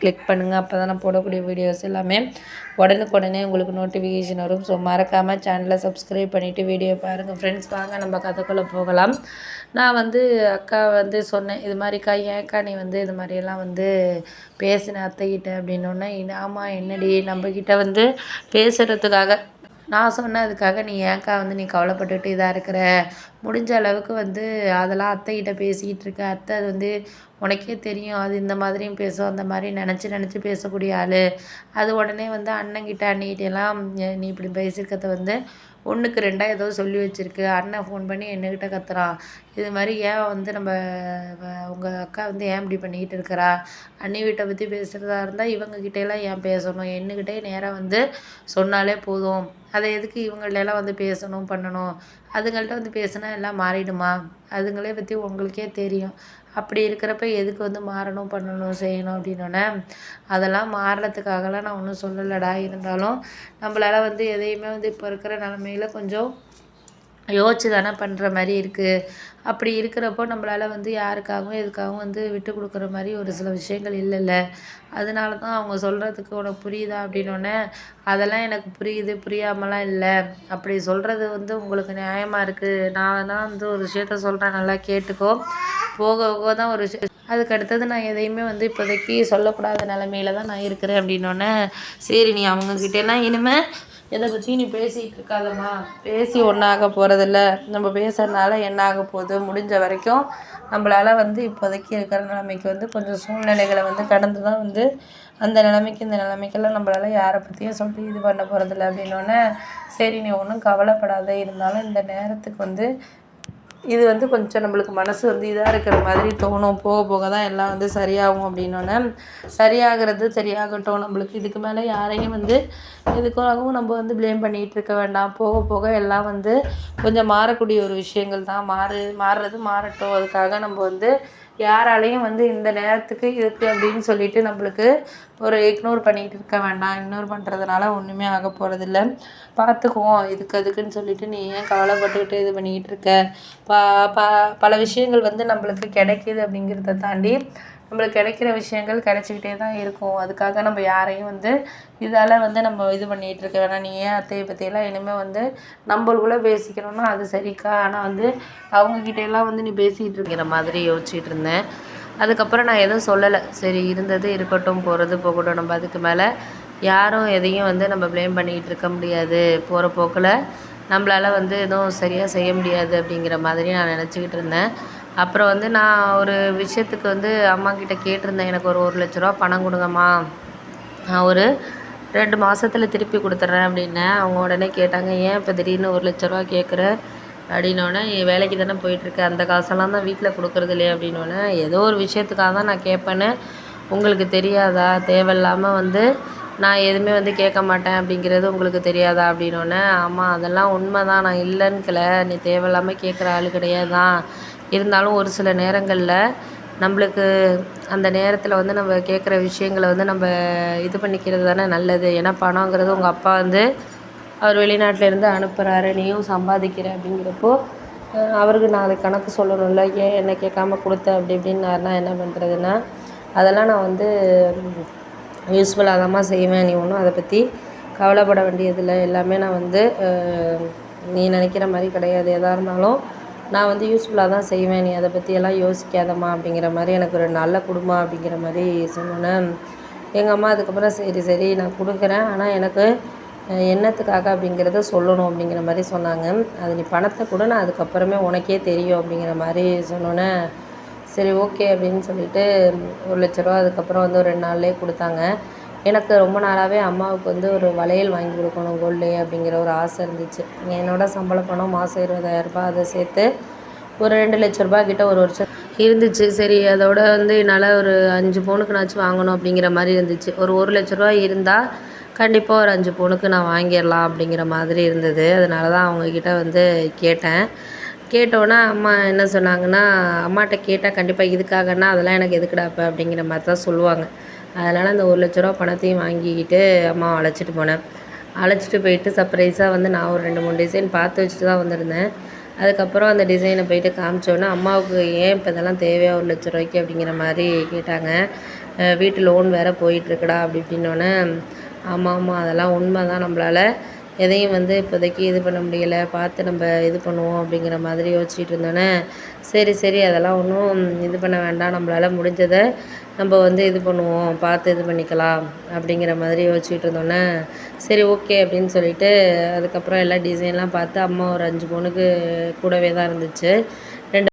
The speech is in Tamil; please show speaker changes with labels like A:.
A: கிளிக் பண்ணுங்கள் அப்போ தான் நான் போடக்கூடிய வீடியோஸ் எல்லாமே உடனுக்குடனே உங்களுக்கு நோட்டிஃபிகேஷன் வரும். ஸோ மறக்காமல் சேனலை சப்ஸ்கிரைப் பண்ணிவிட்டு வீடியோ பாருங்கள் ஃப்ரெண்ட்ஸ் வாங்க நம்ம கதைக்குள்ளே போகலாம். நான் வந்து அக்கா வந்து சொன்னேன் இது மாதிரிக்கா ஏன்க்கா நீ வந்து இது மாதிரியெல்லாம் வந்து பேசின அத்தைக்கிட்ட அப்படின்னோடனே ஆமாம் என்னடி நம்மக்கிட்ட வந்து பேசுகிறதுக்காக நான் சொன்னதுக்காக நீ ஏன்க்கா வந்து நீ கவலைப்பட்டுட்டு இதாக இருக்கிற? முடிஞ்ச அளவுக்கு வந்து அதெல்லாம் அத்தைக்கிட்ட பேசிக்கிட்டு இருக்க. அத்தை அது வந்து உனக்கே தெரியும். அது இந்த மாதிரியும் பேசும். அந்த மாதிரி நினச்சி நினச்சி பேசக்கூடிய ஆள். அது உடனே வந்து அண்ணங்கிட்ட அண்ணிகிட்டலாம் நீ இப்படி பேசியிருக்கிறத வந்து ஒன்றுக்கு ரெண்டாக ஏதோ சொல்லி வச்சுருக்கு. அண்ணன் ஃபோன் பண்ணி என்னக்கிட்ட கத்துறான் இது மாதிரி ஏன் வந்து நம்ம உங்கள் அக்கா வந்து ஏன் இப்படி பண்ணிக்கிட்டு இருக்கிறா? அண்ணி வீட்டை பற்றி பேசுகிறதா இருந்தால் இவங்கக்கிட்டேலாம் ஏன் பேசணும்? என்னக்கிட்டே நேராக வந்து சொன்னாலே போதும். அதை எதுக்கு இவங்கள்டெல்லாம் வந்து பேசணும் பண்ணணும்? அதுங்கள்ட்ட வந்து பேசினா எல்லாம் மாறிடுமா? அதுங்களே பற்றி உங்களுக்கே தெரியும். அப்படி இருக்கிறப்ப எதுக்கு வந்து மாறணும் பண்ணணும் செய்யணும் அப்படின்னோடனே அதெல்லாம் மாறுறதுக்காகலாம் நான் ஒன்றும் சொல்லலடா. இருந்தாலும் நம்மளால் வந்து எதையுமே வந்து இப்போ இருக்கிற நிலமையில கொஞ்சம் யோசிச்சு தானே பண்ணுற மாதிரி இருக்குது அப்படி இருக்கிறப்போ நம்மளால் வந்து யாருக்காகவும் எதுக்காகவும் வந்து விட்டு கொடுக்குற மாதிரி ஒரு சில விஷயங்கள் இல்லைல்ல. அதனால தான் அவங்க சொல்கிறதுக்கு உனக்கு புரியுதா அப்படின்னோடனே அதெல்லாம் எனக்கு புரியுது புரியாமலாம் இல்லை. அப்படி சொல்கிறது வந்து உங்களுக்கு நியாயமாக இருக்குது நான் தான் வந்து ஒரு விஷயத்த சொல்கிறேன் நல்லா கேட்டுக்கோ. போக போக தான் ஒரு விஷயம். அதுக்கு அடுத்தது நான் எதையுமே வந்து இப்போதைக்கு சொல்லக்கூடாத நிலமையில தான் நான் இருக்கிறேன் அப்படின்னோடனே சரி நீ அவங்கக்கிட்டலாம் இனிமேல் எதை பற்றியும் நீ பேசிகிட்டு இருக்காதம்மா? பேசி ஒன்றாக போகிறதில்ல நம்ம பேசுகிறதுனால என்ன ஆக போகுது? முடிஞ்ச வரைக்கும் நம்மளால் வந்து இப்போதைக்கு இருக்கிற நிலைமைக்கு வந்து கொஞ்சம் சூழ்நிலைகளை வந்து கடந்து தான் வந்து அந்த நிலைமைக்கு இந்த நிலைமைக்கெல்லாம் நம்மளால் யாரை பற்றியும் சொல்லி இது பண்ண போகிறதில்ல அப்படின்னோடனே சரி நீ ஒன்றும் கவலைப்படாத. இருந்தாலும் இந்த நேரத்துக்கு வந்து இது வந்து கொஞ்சம் நம்மளுக்கு மனசு வந்து இதாக இருக்கிற மாதிரி தோணும். போக போக தான் எல்லாம் வந்து சரியாகும் அப்படின்னோடனே சரியாகிறது சரியாகட்டும். நம்மளுக்கு இதுக்கு மேலே யாரையும் வந்து எதுக்காகவும் நம்ம வந்து ப்ளேம் பண்ணிகிட்டு இருக்க வேண்டாம். போக போக எல்லாம் வந்து கொஞ்சம் மாறக்கூடிய ஒரு விஷயங்கள் தான். மாறு மாறுறது மாறட்டும். அதுக்காக நம்ம வந்து யாராலையும் வந்து இந்த நேரத்துக்கு இருக்குது அப்படின்னு சொல்லிட்டு நம்மளுக்கு ஒரு இக்னோர் பண்ணிக்கிட்டு இருக்க வேண்டாம். இக்னோர் பண்ணுறதுனால ஒன்றுமே ஆக போகிறதில்ல பார்த்துக்குவோம் இதுக்கு அதுக்குன்னு சொல்லிட்டு நீ ஏன் கவலைப்பட்டுக்கிட்டு இது பண்ணிக்கிட்டு இருக்க? ப ப பல விஷயங்கள் வந்து நம்மளுக்கு கிடைக்கிது அப்படிங்கிறத தாண்டி நம்மளுக்கு கிடைக்கிற விஷயங்கள் கிடைச்சிக்கிட்டே தான் இருக்கும். அதுக்காக நம்ம யாரையும் வந்து இதால் வந்து நம்ம இது பண்ணிகிட்டு இருக்க வேணாம். நீ ஏன் அத்தையை பற்றியெல்லாம் இனிமேல் வந்து நம்மளுக்குள்ளே பேசிக்கிறோன்னா அது சரிக்கா? ஆனால் வந்து அவங்கக்கிட்டையெல்லாம் வந்து நீ பேசிகிட்டு இருக்கிற மாதிரி யோசிச்சுட்டு இருந்தேன். அதுக்கப்புறம் நான் எதுவும் சொல்லலை. சரி இருந்தது இருக்கட்டும் போகிறது போகட்டும். நம்ம அதுக்கு மேலே யாரும் எதையும் வந்து நம்ம ப்ளேம் பண்ணிக்கிட்டு இருக்க முடியாது. போகிற போக்கில் நம்மளால் வந்து எதுவும் சரியாக செய்ய முடியாது அப்படிங்கிற மாதிரி நான் நினச்சிக்கிட்டு இருந்தேன். அப்புறம் வந்து நான் ஒரு விஷயத்துக்கு வந்து அம்மாக்கிட்ட கேட்டிருந்தேன் எனக்கு ஒரு ஒரு லட்ச ரூபா பணம் கொடுங்கம்மா. நான் ஒரு ரெண்டு மாதத்துல திருப்பி கொடுத்துட்றேன் அப்படின்னேன் அவங்க உடனே கேட்டாங்க ஏன் இப்போ திடீர்னு ஒரு லட்ச ரூபா கேட்குற அப்படின்னோடனே வேலைக்கு தானே போயிட்டுருக்கு. அந்த காசெல்லாம் தான் வீட்டில் கொடுக்குறது இல்லையே? அப்படின்னோடனே ஏதோ ஒரு விஷயத்துக்காக தான் நான் கேட்பேன்னு உங்களுக்கு தெரியாதா? தேவையில்லாமல் வந்து நான் எதுவுமே வந்து கேட்க மாட்டேன் அப்படிங்கிறது உங்களுக்கு தெரியாதா அப்படின்னோடனே ஆமாம் அதெல்லாம் உண்மை தான் நான் இல்லைன்னுக்கல. நீ தேவையில்லாமல் கேட்குற ஆள் கிடையாது தான் இருந்தாலும் ஒரு சில நேரங்களில் நம்மளுக்கு அந்த நேரத்தில் வந்து நம்ம கேட்குற விஷயங்களை வந்து நம்ம இது பண்ணிக்கிறது தானே நல்லது. ஏன்னா பணங்கிறது உங்கள் அப்பா வந்து அவர் வெளிநாட்டிலேருந்து அனுப்புகிறாரு நீயும் சம்பாதிக்கிற அப்படிங்கிறப்போ அவருக்கு நான் கணக்கு சொல்லணும்ல. ஏன் என்ன கேட்காம கொடுத்த? அப்படி இப்படின்னாருனா என்ன பண்ணுறதுன்னா அதெல்லாம் நான் வந்து யூஸ்ஃபுல்லாக தான்மா செய்வேன் நீ ஒன்றும் அதை பற்றி கவலைப்பட வேண்டியதில்லை. எல்லாமே நான் வந்து நீ நினைக்கிற மாதிரி கிடையாது. எதாக இருந்தாலும் நான் வந்து யூஸ்ஃபுல்லாக தான் செய்வேன். நீ அதை பற்றியெல்லாம் யோசிக்காதம்மா அப்படிங்கிற மாதிரி எனக்கு ஒரு நல்ல குடும்பம் அப்படிங்கிற மாதிரி சொன்னோன்னே எங்கள் அம்மா அதுக்கப்புறம் சரி சரி நான் கொடுக்குறேன். ஆனால் எனக்கு என்னத்துக்காக அப்படிங்கிறத சொல்லணும் அப்படிங்கிற மாதிரி சொன்னாங்க. அது நீ பணத்தை கூட நான் அதுக்கப்புறமே உனக்கே தெரியும் அப்படிங்கிற மாதிரி சொன்னோன்னே சரி ஓகே அப்படின்னு சொல்லிட்டு ஒரு லட்ச ரூபா அதுக்கப்புறம் வந்து ஒரு ரெண்டு நாள்லேயே கொடுத்தாங்க. எனக்கு ரொம்ப நாளாகவே அம்மாவுக்கு வந்து ஒரு வளையல் வாங்கி கொடுக்கணும் கோல்ட்லேயே அப்படிங்கிற ஒரு ஆசை இருந்துச்சு. என்னோடய சம்பள பணம் மாதம் இருபதாயிரரூபா அதை சேர்த்து ஒரு ரெண்டு லட்ச ரூபா கிட்ட ஒரு வருஷம் இருந்துச்சு. சரி அதோட வந்து என்னால் ஒரு அஞ்சு பவுனுக்குனாச்சும் வாங்கணும் அப்படிங்கிற மாதிரி இருந்துச்சு. ஒரு ஒரு லட்ச ரூபா இருந்தால் கண்டிப்பாக ஒரு அஞ்சு பவுனுக்கு நான் வாங்கிடலாம் அப்படிங்கிற மாதிரி இருந்தது. அதனால தான் அவங்கக்கிட்ட வந்து கேட்டேன். கேட்டோன்னே அம்மா என்ன சொன்னாங்கன்னா அம்மாட்ட கேட்டால் கண்டிப்பாக இதுக்காகன்னா அதெல்லாம் எனக்கு எதுக்குடாப்ப அப்படிங்கிற மாதிரி தான் சொல்லுவாங்க. அதனால் அந்த ஒரு லட்ச ரூபா பணத்தையும் வாங்கிக்கிட்டு அம்மாவை அழைச்சிட்டு போனேன். அழைச்சிட்டு போயிட்டு சர்ப்ரைஸாக வந்து நான் ஒரு ரெண்டு மூணு டிசைன் பார்த்து வச்சுட்டு தான் வந்திருந்தேன். அதுக்கப்புறம் அந்த டிசைனை போயிட்டு காமிச்சோன்னே அம்மாவுக்கு ஏன் இப்போ இதெல்லாம் தேவையா ஒரு லட்ச ரூபாய்க்கு? அப்படிங்கிற மாதிரி கேட்டாங்க. வீட்டு லோன் வேறு போயிட்டுருக்குடா அப்படி இப்படின்னோடனே ஆமாம் ஆமாம் அதெல்லாம் உண்மை தான் நம்மளால். எதையும் வந்து இப்போதைக்கு இது பண்ண முடியலை பார்த்து நம்ம இது பண்ணுவோம் அப்படிங்கிற மாதிரி யோசிச்சுட்டு இருந்தோன்னே சரி சரி அதெல்லாம் ஒன்றும் இது பண்ண வேண்டாம் நம்மளால் முடிஞ்சதை நம்ம வந்து இது பண்ணுவோம் பார்த்து இது பண்ணிக்கலாம் அப்படிங்கிற மாதிரி யோசிச்சுட்டு இருந்தோன்னே சரி ஓகே அப்படின்னு சொல்லிட்டு அதுக்கப்புறம் எல்லா டிசைன்லாம் பார்த்து அம்மா ஒரு அஞ்சு பொண்ணுக்கு கூடவே தான் இருந்துச்சு.